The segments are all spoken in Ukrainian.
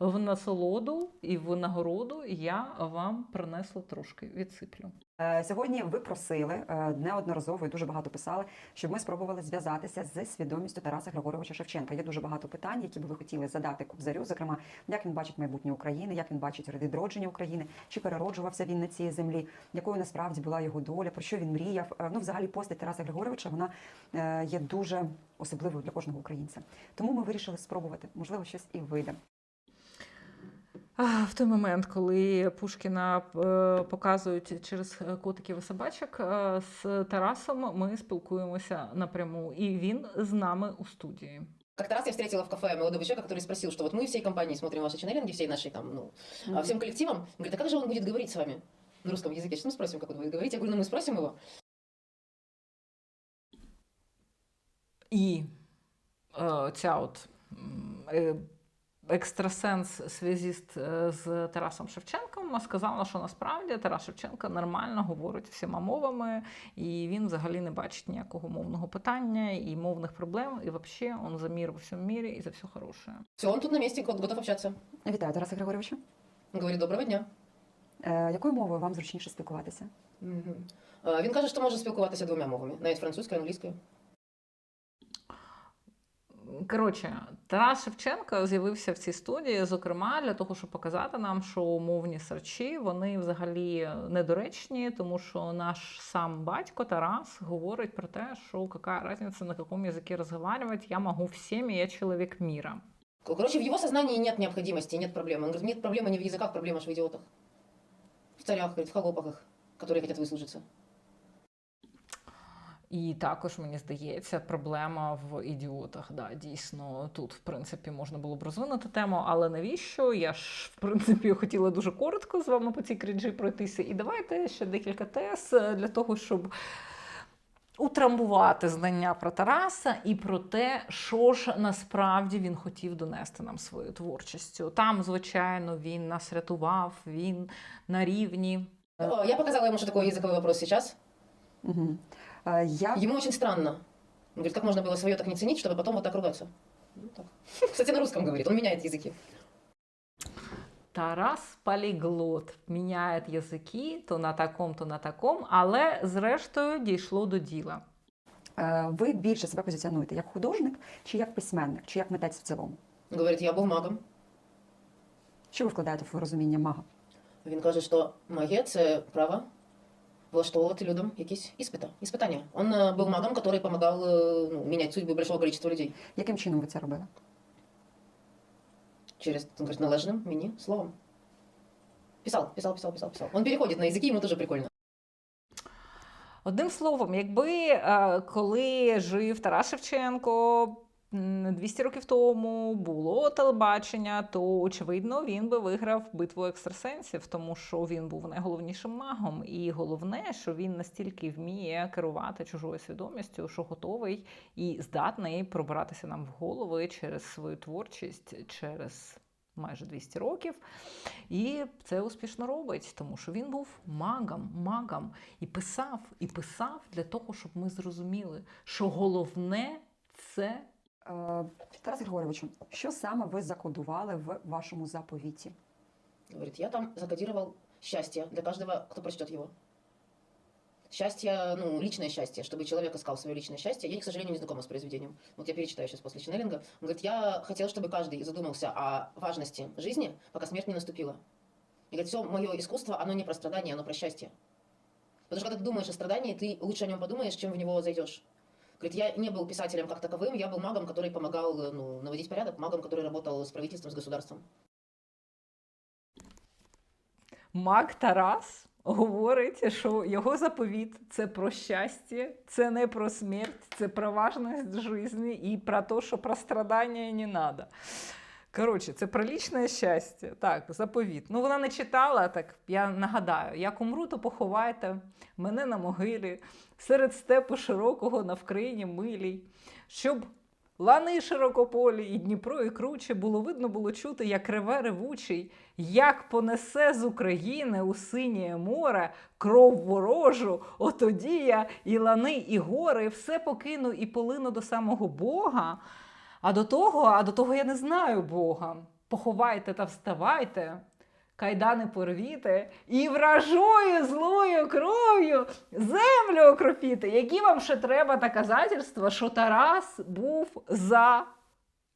в насолоду і в нагороду я вам принесла трошки відсиплю. Е, Сьогодні ви просили е, неодноразово і дуже багато писали, щоб ми спробували зв'язатися з свідомістю Тараса Григоровича Шевченка. Є дуже багато питань, які би ви хотіли задати Кобзарю, зокрема, як він бачить майбутнє України, як він бачить відродження України, чи перероджувався він на цій землі, якою насправді була його доля, про що він мріяв. Е, Ну, взагалі, постать Тараса Григоровича вона є дуже особливою для кожного українця. Тому ми вирішили спробувати, можливо, щось і вийде. А, В той момент, коли Пушкіна е, показують через котиків і собачок, е, з Тарасом ми спілкуємося напряму, і він з нами у студії. Как-то раз я встретила в кафе молодого человека, который спросил, что вот мы всей компанией смотрим ваши ченнелинги, всей нашей там, ну, а всем коллективом. Говорит, а как же он будет говорить с вами на русском языке? Что мы спросим, как он будет говорить? Я говорю, ну мы спросим его. І е, ця от м, е, екстрасенс-связіст е, з Тарасом Шевченком сказала, що насправді Тарас Шевченко нормально говорить всіма мовами, і він взагалі не бачить ніякого мовного питання і мовних проблем. І взагалі він за мир во всьому мірі і за все хороше. Все, он тут на месте, гот- готов общаться. Вітаю, Тараса Григоровичу. Он говорит, доброго дня. Е, Якою мовою вам зручніше спілкуватися? Мгм. А, Він каже, що може спілкуватися двома мовами, навіть французькою, англійською. Коротше, Тарас Шевченко з'явився в цій студії, зокрема, для того, щоб показати нам, що мовні сарчі вони взагалі недоречні, тому що наш сам батько Тарас говорить про те, що яка різниця, на якому язикі розмовляти, я можу всіми, я чоловік міра. Короче, в его сознании нет необходимости, нет проблемы. Он говорит, нет проблемы не в языках, проблема аж в идиотах. В царях, говорит, в холопах, которые хотят выслужиться. І також мені здається, проблема в ідіотах. Да, дійсно, тут в принципі можна було б розвинути тему, але навіщо? Я ж в принципі хотіла дуже коротко з вами по цій крінжі пройтися. І давайте ще декілька тез е, для того, щоб. Утрамбувати знання про Тараса і про те, що ж насправді він хотів донести нам своєю творчістю. Там, звичайно, він нас рятував, він на рівні О, Я показала ему, что такое языковой вопрос сейчас. Угу. Е, Я Ему очень странно. Он говорит, как можно было свое так не ценить, чтобы потом вот так ругаться. Ну, так. Кстати, на русском говорит, он меняет языки. Тарас поліглот міняє язики то на таком, то на таком, але зрештою дійшло до діла. Е, Ви більше себе позиціонуєте як художник, чи як письменник, чи як митець в цілому? Говорит, я був магом. Що ви вкладаєте в розуміння мага? Він каже, що магія це право влаштовувати людям якісь іспита, іспитання. Он е, був магом, який допомагав е, ну, міняти судьбу большого количества людей Яким чином ви це робили? через, он належним мені словом. Писал, писал, писал, писал, писал. Он переходит на языки, ему тоже прикольно. Одним словом, якби е, коли жив Тарас Шевченко 200 років тому було телебачення, то очевидно він би виграв битву екстрасенсів, тому що він був найголовнішим магом. І головне, що він настільки вміє керувати чужою свідомістю, що готовий і здатний пробиратися нам в голови через свою творчість, через майже 200 років. І це успішно робить, тому що він був магом, магом і писав, і писав для того, щоб ми зрозуміли, що головне це Тарас Григоровичу, що саме ви закодували в вашому заповіті? Говорит, я там закодировал счастье для каждого, кто прочтет его. Счастье, ну, личное счастье, чтобы человек искал свое личное счастье. Я, к сожалению, не знакома с произведением. Вот я перечитаю сейчас после ченнелинга. Он говорит, я хотел, чтобы каждый задумался о важности жизни, пока смерть не наступила. И говорит, все мое искусство, оно не про страдания, оно про счастье. Потому что когда ты думаешь о страдании, ты лучше о нем подумаешь, чем в него зайдешь. Говорит, я не был писателем как таковым, я был магом, который помогал э, ну, наводить порядок, магом, который работал с правительством, с государством. маг Тарас. Говорить, що його заповіт це про щастя, це не про смерть, це про важність життя і про те, що про страдання не треба. Коротше, це про лічне щастя. Так, заповіт. Ну, вона не читала, так я нагадаю, як умру, то поховайте мене на могилі, серед степу широкого на вкраїні милій, щоб лани широкополі і Дніпро і круче було видно було чути, як реве ревучий, як понесе з України у синє море кров ворожу, отоді я і лани, і гори, все покину і полину до самого Бога. А до того, а до того я не знаю Бога. поховайте та вставайте, кайдани порвіте, і вражою злою кров'ю землю окропіте. Які вам ще треба доказательства, що Тарас був за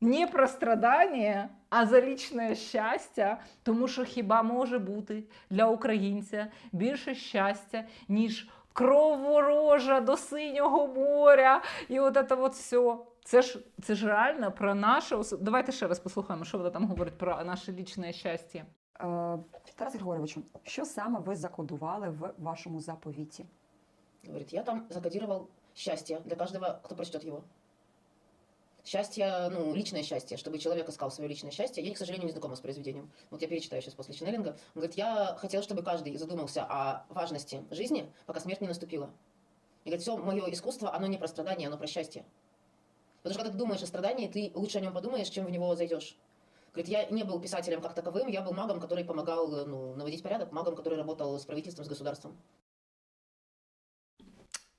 не про страдання, а за лічне щастя, тому що хіба може бути для українця більше щастя, ніж кров ворожа до синього моря, і от це от все. Це ж це ж реально про наше Давайте ще раз послухаємо, що вона там говорить про наше лічне щастя. Е, Тарас Григоровичу, що саме ви закодували в вашому заповіті? Говорит, я там закодировал счастье для каждого, кто прочтет его. Счастье, ну, личное счастье, чтобы человек искал свое личное счастье. Я, к сожалению, не знакома с произведением. Вот я перечитаю сейчас после Ченнелинга. Он говорит, я хотел, чтобы каждый задумался о важности жизни, пока смерть не наступила. И говорит, все мое искусство, оно не про страдания, оно про счастье. Потому что когда ты думаешь о страдании, ты лучше о нем подумаешь, чем в него зайдешь. Говорит, я не был писателем как таковым, я был магом, который помогал ну, наводить порядок, магом, который работал с правительством, с государством.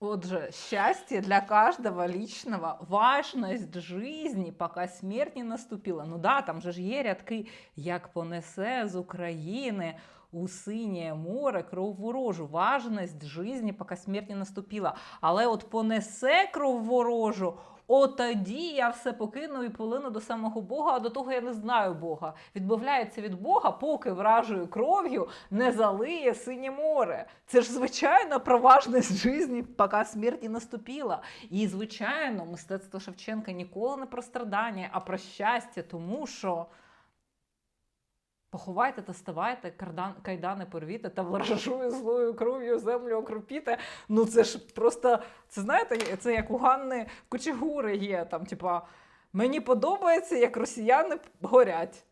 Отже, счастье для каждого личного, важность жизни, пока смерть не наступила. Ну да, там же ж є рядки, як понесе з України у синє море кров ворожу. Важність жизни, поки смерть не наступила. Але от понесе кров ворожу, от тоді я все покину і полину до самого Бога, а до того я не знаю Бога. Відбавляється від Бога, поки вражою кров'ю не залиє синє море. Це ж звичайно про важність житті, поки смерть не наступила. І звичайно, мистецтво Шевченка ніколи не про страдання, а про щастя, тому що. Поховайте та ставайте, кардан, кайдани порвіте та вражою злою кров'ю землю окропіте. Ну це ж просто, це знаєте, це як у Ганни Кочегури є. Там, типа, мені подобається, як росіяни горять.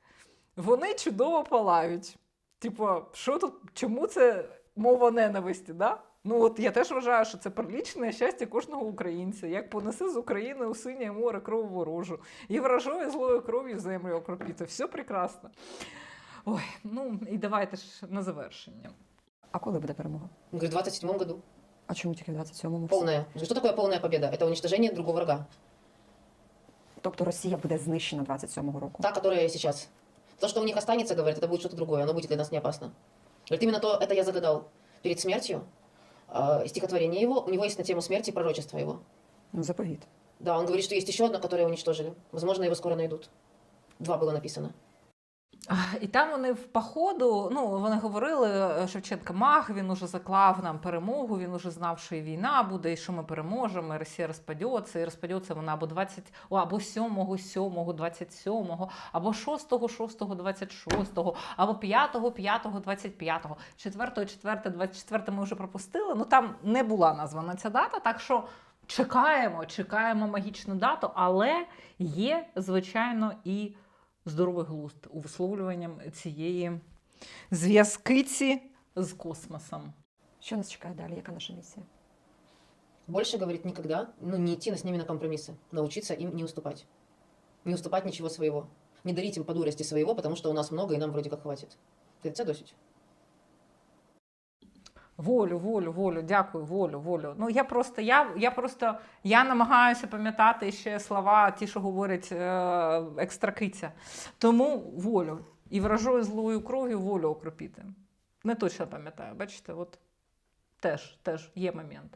Вони чудово палають. Типа, що тут, чому це мова ненависті, да? Ну от я теж вважаю, що це прилічне щастя кожного українця. Як понесе з України у синє море кров ворожу, і вражою злою кров'ю землю окропіти. Все прекрасно. Ой, ну і давайте ж на завершення. А коли буде перемога? Он говорит, в 27 году. А чому тільки в 27-му? Полная. Что такое полная победа? Это уничтожение другого врага. Тобто Росія буде знищена 27-го року. Та, которая и сейчас. То, что у них останется, говорит, это будет что-то другое. Оно будет для нас не опасно. Говорит, именно то, это я загадал перед смертью. э, стихотворение его, у него есть на тему смерти пророчество его. Ну, заповіт. Да, он говорит, что есть еще одно, которое уничтожили. Возможно, его скоро найдут. Два было написано. І там вони в походу, ну вони говорили, е, Шевченка маг, він уже заклав нам перемогу, він уже знав, що і війна буде, і що ми переможемо, і Росія розпадеться, і розпадеться вона або 20, о, або 7, 7, 27, або 6, 6, 26, або 5, 5, 25, 4, 4, 24 ми вже пропустили. Ну там не була названа ця дата, так що чекаємо, чекаємо магічну дату, але є, звичайно, і здоровий глузд у висловлюванням цієї зв'язкиці з космосом. Що нас чекає далі? Яка наша місія? Больше, говорить никогда, ну, не идти с ними на компромиссы. Научиться им не уступать. Не уступать ничего своего. Не дарить им по дурости своего, потому что у нас много, и нам вроде как хватит. Говорит, це досить. Волю, волю, волю, дякую, волю, волю. Ну я просто, я, я просто я намагаюся пам'ятати ще слова, ті, що говорять е, екстракиця. Тому волю. І вражою злою кров'ю волю окропіти. Не точно пам'ятаю, бачите, от теж, теж є моменти.